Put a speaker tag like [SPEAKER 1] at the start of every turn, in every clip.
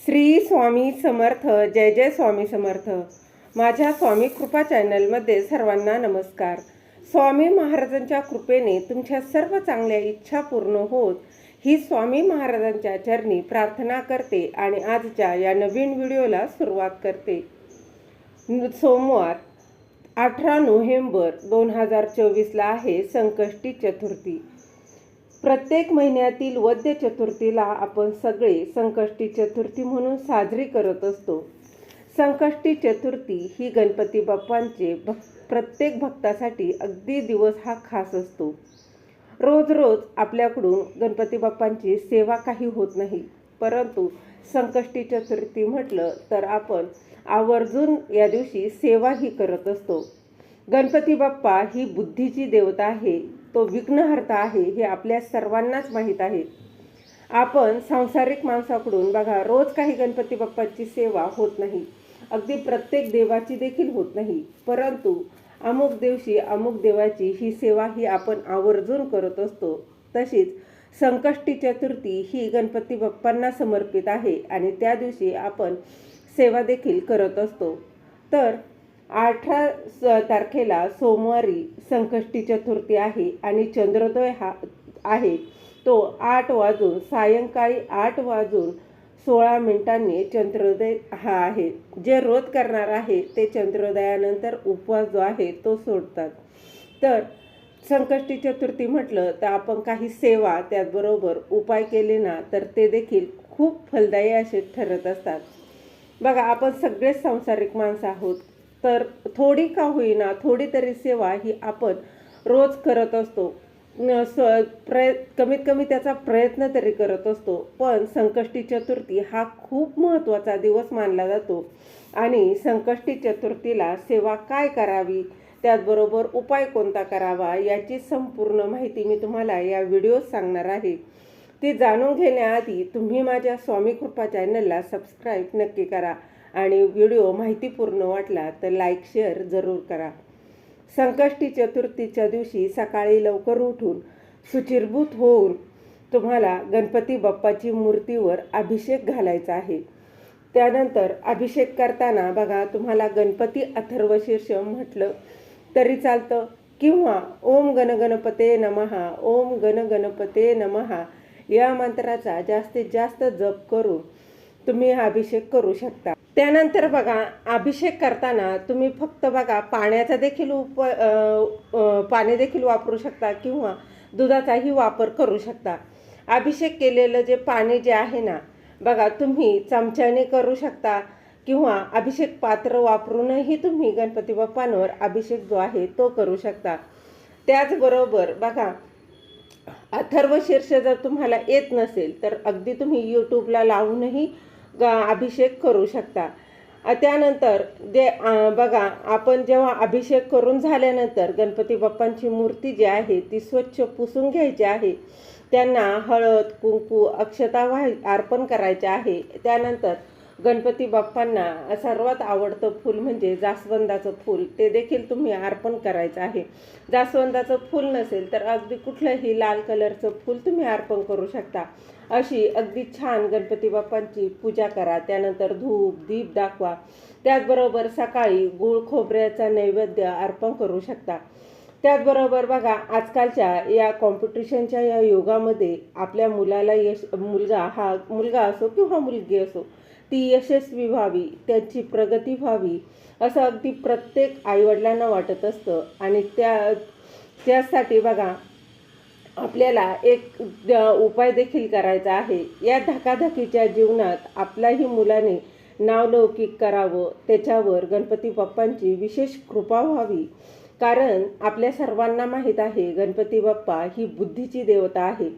[SPEAKER 1] श्री स्वामी समर्थ जय जय स्वामी समर्थ. माझ्या स्वामी कृपा चॅनलमध्ये सर्वांना नमस्कार. स्वामी महाराजांच्या कृपेने तुमच्या सर्व चांगल्या इच्छा पूर्ण होत ही स्वामी महाराजांच्या चरणी प्रार्थना करते आणि आजच्या या नवीन व्हिडिओला सुरुवात करते. सोमवार अठरा नोव्हेंबर दोन हजार चोवीसला आहे संकष्टी चतुर्थी. प्रत्येक महिन्यातील वद्य चतुर्थीला आपण सगळे संकष्टी चतुर्थी म्हणून साजरी करत असतो. संकष्टी चतुर्थी ही गणपती बाप्पांचे भक् प्रत्येक भक्तासाठी अगदी दिवस हा खास असतो. रोज रोज आपल्याकडून गणपती बाप्पांची सेवा काही होत नाही. परंतु संकष्टी चतुर्थी म्हटलं तर आपण आवर्जून या दिवशी सेवाही करत असतो. गणपती बाप्पा ही बुद्धीची देवता आहे. तो विघ्नहर्ता आहे हे आपल्या सर्वांनाच माहीत आहे. आपण सांसारिक माणसाकडून बघा रोज काही गणपती बाप्पाची सेवा होत नाही. अगदी प्रत्येक देवाची देखील होत नाही. परंतु अमुक दिवशी अमुक देवाची ही सेवा ही आपण आवर्जून करत असतो. तशीच संकष्टी चतुर्थी ही गणपती बाप्पांना समर्पित आहे आणि त्या दिवशी आपण सेवा देखील करत असतो. तर अठरा स तारखेला सोमवारी संकष्टी चतुर्थी आहे आणि चंद्रोदय हा आहे. तो आठ वाजून सायंकाळी आठ वाजून सोळा मिनिटांनी चंद्रोदय हा आहे. जे रोज करणार आहे ते चंद्रोदयानंतर उपवास जो आहे तो सोडतात. तर संकष्टी चतुर्थी म्हटलं तर आपण काही सेवा त्याचबरोबर उपाय केले ना तर ते देखील खूप फलदायी असे ठरत असतात. बघा आपण सगळेच सांसारिक माणसं आहोत. तर थोडी का होईना थोडी तरी सेवा ही आपण रोज करत असतो. स प्रय कमीत कमी त्याचा प्रयत्न तरी करत असतो. पण संकष्टी चतुर्थी हा खूप महत्त्वाचा दिवस मानला जातो. आणि संकष्टी चतुर्थीला सेवा काय करावी त्याचबरोबर उपाय कोणता करावा याची संपूर्ण माहिती मी तुम्हाला या व्हिडिओत सांगणार आहे. ती जाणून घेण्याआधी तुम्ही माझ्या स्वामी कृपा चॅनलला सबस्क्राईब नक्की करा. आणि व्हिडिओ माहितीपूर्ण वाटला तर लाईक शेअर जरूर करा. संकष्टी चतुर्थीच्या दिवशी सकाळी लवकर उठून सुचिरभूत होऊन तुम्हाला गणपती बाप्पाची मूर्तीवर अभिषेक घालायचा आहे. त्यानंतर अभिषेक करताना बघा तुम्हाला गणपती अथर्वशीर्ष म्हटलं तरी चालतं. किंवा ओम गण गणपते नमहा ओम गण गणपते नमहा या मंत्राचा जास्तीत जास्त जप करून तुम्ही हा अभिषेक करू शकता. त्यानंतर बघा अभिषेक करताना तुम्ही फक्त बघा पाण्याचा देखील उप पाणी देखील वापरू शकता किंवा दुधाचाही वापर करू शकता. अभिषेक केलेलं जे पाणी जे आहे ना बघा तुम्ही चमच्याने करू शकता किंवा अभिषेक पात्र वापरूनही तुम्ही गणपती बाप्पांवर अभिषेक जो आहे तो करू शकता. त्याचबरोबर बघा अथर्व शीर्ष जर तुम्हाला येत नसेल तर अगदी तुम्ही यूट्यूबला लावूनही अभिषेक करू शकता. त्यानंतर जे बघा आपण जेव्हा अभिषेक करून झाल्यानंतर गणपती बाप्पांची मूर्ती जी आहे ती स्वच्छ पुसून घ्यायची आहे. त्यांना हळद कुंकू अक्षता वाह अर्पण करायचे आहे. त्यानंतर गणपती बाप्पांना सर्वात आवडतं फूल म्हणजे जास्वंदाचं फूल. ते देखील तुम्ही अर्पण करायचं आहे. जास्वंदाचं फूल नसेल तर अगदी कुठलंही लाल कलरचं फूल तुम्ही अर्पण करू शकता. अशी अगदी छान गणपती बाप्पांची पूजा करा. त्यानंतर धूप दीप दाखवा. त्याचबरोबर सकाळी गुळ खोबऱ्याचा नैवेद्य अर्पण करू शकता. त्याचबरोबर बघा आजकालच्या या कॉम्पिटिशनच्या या युगामध्ये आपल्या मुलाला यश मुलगा हा मुलगा असो किंवा मुलगी असो ती यशस्वी व्हावी त्यांची प्रगती व्हावी असं अगदी प्रत्येक आईवडिलांना वाटत असतं. आणि त्या त्यासाठी बघा आपल्याला एक उपाय देखील करायचा आहे. या धकाधकीच्या जीवनात आपल्याही मुलाने नावलौकिक करावं त्याच्यावर गणपती बाप्पांची विशेष कृपा व्हावी. कारण आपल्या सर्वांना माहीत आहे गणपती बाप्पा ही बुद्धीची देवता आहे.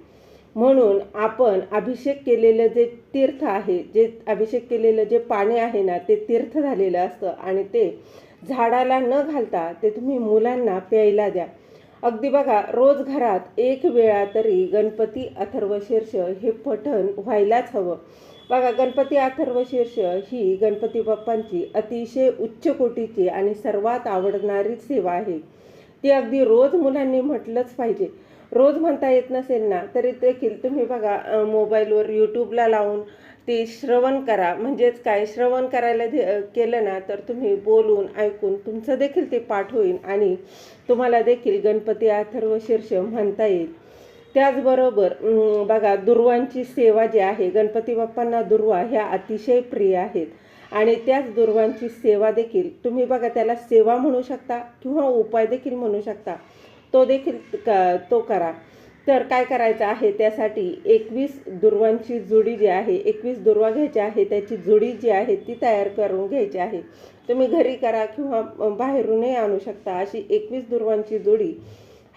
[SPEAKER 1] म्हणून आपण अभिषेक केलेलं जे तीर्थ आहे जे अभिषेक केलेलं जे पाणी आहे ना ते तीर्थ झालेलं असतं आणि ते झाडाला न घालता ते तुम्ही मुलांना प्यायला द्या. अगदी बघा रोज घरात एक वेळा तरी गणपती अथर्वशीर्ष हे पठण व्हायलाच हवं. बघा गणपती अथर्वशीर्ष ही गणपती बाप्पांची अतिशय उच्च कोटीची आणि सर्वात आवडणारी सेवा आहे. ती अगदी रोज मुलांनी म्हटलंच पाहिजे. रोज म्हणता येत नसेल ना तरी देखील तुम्ही बघा मोबाईलवर यूट्यूबला लावून ते श्रवण करा. म्हणजेच काय? श्रवण करायला दे- केलं ना तर तुम्ही बोलून ऐकून तुमचं देखील ते पाठ होईल आणि तुम्हाला देखील गणपती अथर्व शीर्ष म्हणता येईल. त्याचबरोबर बघा दुर्वांची सेवा जी आहे गणपती बाप्पांना दुर्वा ह्या अतिशय प्रिय आहेत. आणि त्याच दुर्वांची सेवा देखील तुम्ही बघा त्याला सेवा म्हणू शकता किंवा उपाय देखील म्हणू शकता तो देखील क- तो करा. तर काय करायचं आहे त्यासाठी एकवीस दुर्वांची जुडी जी आहे एकवीस दुर्वा घ्यायची आहे त्याची जुडी जी आहे ती तयार करून घ्यायची आहे. तुम्ही घरी करा किंवा बाहेरूनही आणू शकता अशी एकवीस दुर्वांची जुडी.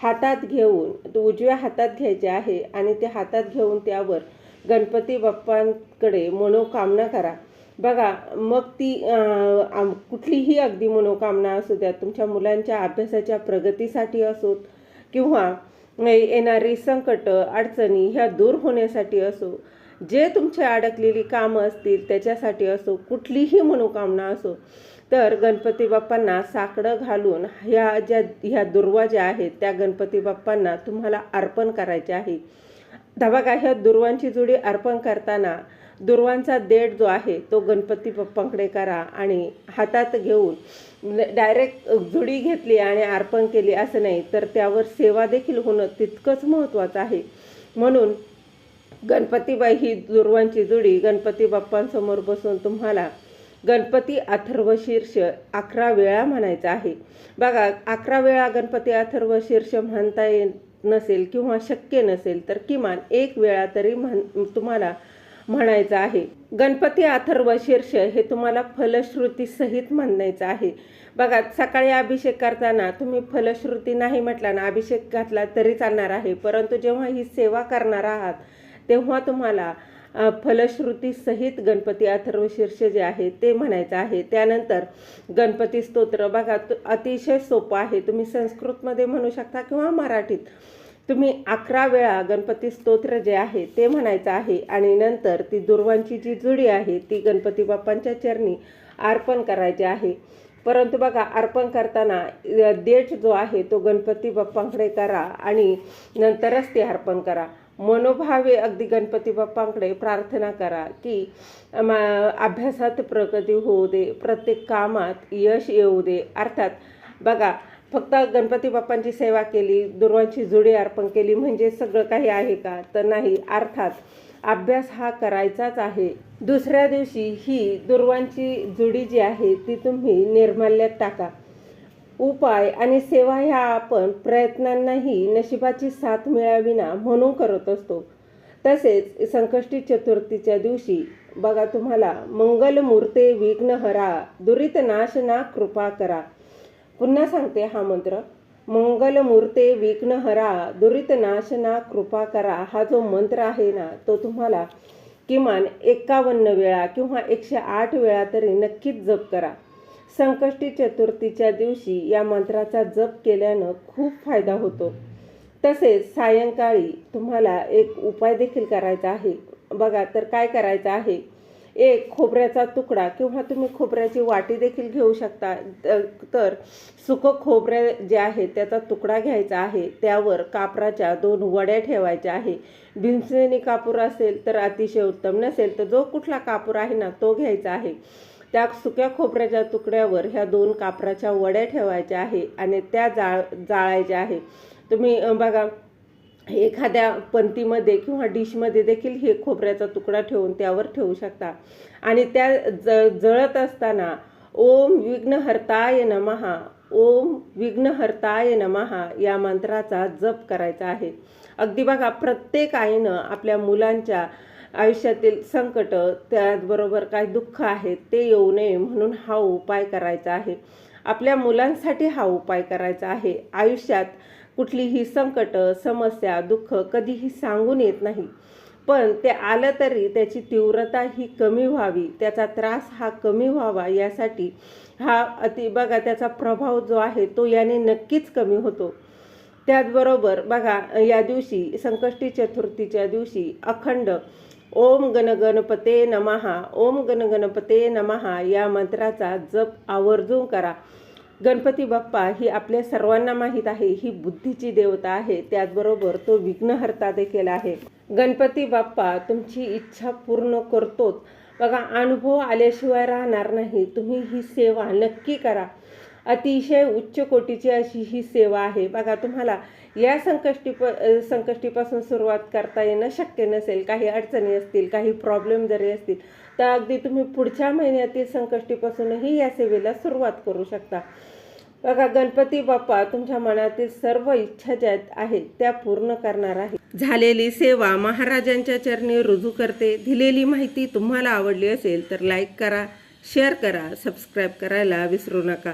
[SPEAKER 1] हातात घेऊन तो उजव्या हातात घ्यायचे आहे आणि ते हातात घेऊन त्यावर गणपती बाप्पांकडे मनोकामना करा. बघा मग ती आम- कुठलीही अगदी मनोकामना असू द्या तुमच्या मुलांच्या अभ्यासाच्या प्रगतीसाठी असोत किंवा येणारी संकट अडचणी ह्या दूर होण्यासाठी असो जे तुमचे अडकलेली कामं असतील त्याच्यासाठी असो कुठलीही मनोकामना असो तर गणपती बाप्पांना साकडं घालून ह्या ज्या ह्या दुर्वा ज्या आहेत त्या गणपती बाप्पांना तुम्हाला अर्पण करायचे आहे. आता ह्या दुर्वांची जुडी अर्पण करताना दुर्वांचा देठ जो आहे तो गणपती बाप्पांकडे करा आणि हातात घेऊन डायरेक्ट जुडी घेतली आणि अर्पण केली असं नाही तर त्यावर सेवा देखील होणं तितकंच महत्त्वाचं आहे. म्हणून गणपतीबाई ही दुर्वांची जुडी गणपती बाप्पांसमोर बसून तुम्हाला गणपती अथर्व शीर्ष अकरा वेळा म्हणायचं आहे. बघा अकरा वेळा गणपती अथर्व शीर्ष म्हणता ये नसेल किंवा शक्य नसेल तर किमान एक वेळा तरी म्हण तुम्हाला म्हणायचं आहे. गणपती अथर्व शीर्ष हे तुम्हाला फलश्रुतीसहित म्हणायचं आहे. बघा सकाळी अभिषेक करताना तुम्ही फलश्रुती नाही म्हटला ना अभिषेक घातला तरी चालणार आहे. परंतु जेव्हा ही सेवा करणार आहात तेव्हा तुम्हाला फलश्रुतीसहित गणपती अथर्व शीर्ष जे आहे ते म्हणायचं आहे. त्यानंतर गणपती स्तोत्र. बघा अतिशय सोपं आहे. तुम्ही संस्कृतमध्ये म्हणू शकता किंवा मराठीत. तुम्ही अकरा वेळा गणपती स्तोत्र जे आहे ते म्हणायचं आहे. आणि नंतर ती दुर्वांची जी जुडी आहे ती गणपती बाप्पांच्या चरणी अर्पण करायची आहे. परंतु बघा अर्पण करताना देठ जो आहे तो गणपती बाप्पांकडे करा आणि नंतरच ते अर्पण करा. मनोभावे अगदी गणपती बाप्पांकडे प्रार्थना करा की मा अभ्यासात प्रगती होऊ दे प्रत्येक कामात यश येऊ दे. अर्थात बघा फक्त गणपती बाप्पांची सेवा केली दुर्वांची जुडी अर्पण केली म्हणजे सगळं काही आहे का? तर नाही. अर्थात अभ्यास हा करायचाच आहे. दुसऱ्या दिवशी ही दुर्वांची जुडी जी आहे ती तुम्ही निर्माल्यात टाका. उपाय आणि सेवा ह्या आपण प्रयत्नांनाही नशिबाची साथ मिळाविना म्हणून करत असतो. तसेच संकष्टी चतुर्थीच्या दिवशी बघा तुम्हाला मंगलमूर्ते विघ्नहरा दुरित नाशना कृपा करा. पुन्हा सांगते हा मंत्र. मंगलमूर्ते विघ्नहरा दुरित नाशना कृपा करा. हा जो मंत्र आहे ना तो तुम्हाला किमान एकावन्न वेळा किंवा एकशे आठ वेळा तरी नक्कीच जप करा. संकष्टी चतुर्थीच्या दिवशी या मंत्राचा जप केल्यानं खूप फायदा होतो. तसेच सायंकाळी तुम्हाला एक उपाय देखील करायचा आहे. बघा तर काय करायचं आहे? एक खोबऱ्याचा तुकडा किंवा तुम्ही खोबऱ्याची वाटी देखील घेऊ शकता. तर सुकं खोबरे जे आहे त्याचा तुकडा घ्यायचा आहे. त्यावर कापराच्या दोन वड्या ठेवायच्या आहे. भिंचणी कापूर असेल तर अतिशय उत्तम नसेल तर जो कुठला कापूर आहे ना तो घ्यायचा आहे. त्या सुक्या खोबऱ्याच्या तुकड्यावर ह्या दोन कापराच्या वड्या ठेवायच्या आहे आणि त्या जाळ जाळायच्या आहे. तुम्ही बघा एखाद्या पंतीमध्ये किंवा डिशमध्ये देखील हे खोबऱ्याचा तुकडा ठेवून त्यावर ठेवू शकता. आणि त्या ज जळत असताना ओम विघ्नहर्ताय नमहा ओम विघ्नहर्ताय नमहा या मंत्राचा जप करायचा आहे. अगदी बघा प्रत्येक आईनं आपल्या मुलांच्या आयुष्यातील संकट त्याचबरोबर काय दुःख आहेत ते येऊ नये म्हणून हा उपाय करायचा आहे. आपल्या मुलांसाठी हा उपाय करायचा आहे. आयुष्यात कुठलीही संकट समस्या दुःख कधीही सांगून येत नाही. पण ते आलं तरी त्याची तीव्रता ही कमी व्हावी. त्याचा त्रास हा कमी व्हावा. यासाठी हा अति बघा त्याचा प्रभाव जो आहे तो याने नक्कीच कमी होतो. त्याचबरोबर बघा या दिवशी संकष्टी चतुर्थीच्या दिवशी अखंड ओम गण गणपते नमहा. ओम गण गणपते नमहा. या मंत्राचा जप आवर्जून करा. गणपती बाप्पा ही आपल्या सर्वांना माहीत आहे. ही बुद्धीची देवता आहे. त्याचबरोबर तो विघ्नहर्ता देखील आहे. गणपती बाप्पा तुमची इच्छा पूर्ण करतोच बघा अनुभव आल्याशिवाय राहणार नाही. तुम्ही ही सेवा नक्की करा. अतिशय उच्च कोटीची अशी ही सेवा आहे. बघा तुम्हाला या संकष्टी प संकष्टीपासून सुरुवात करता येणं शक्य नसेल. काही अडचणी असतील काही प्रॉब्लेम जरी असतील तर अगदी तुम्ही पुढच्या महिन्यातील संकष्टीपासूनही या सेवेला सुरुवात करू शकता. बघा गणपती बाप्पा तुमच्या मनातील सर्व इच्छा ज्या आहेत त्या पूर्ण करणार आहे. झालेली सेवा महाराजांच्या चरणी रुजू करते. दिलेली माहिती तुम्हाला आवडली असेल तर लाईक करा शेअर करा सबस्क्राईब करायला विसरू नका.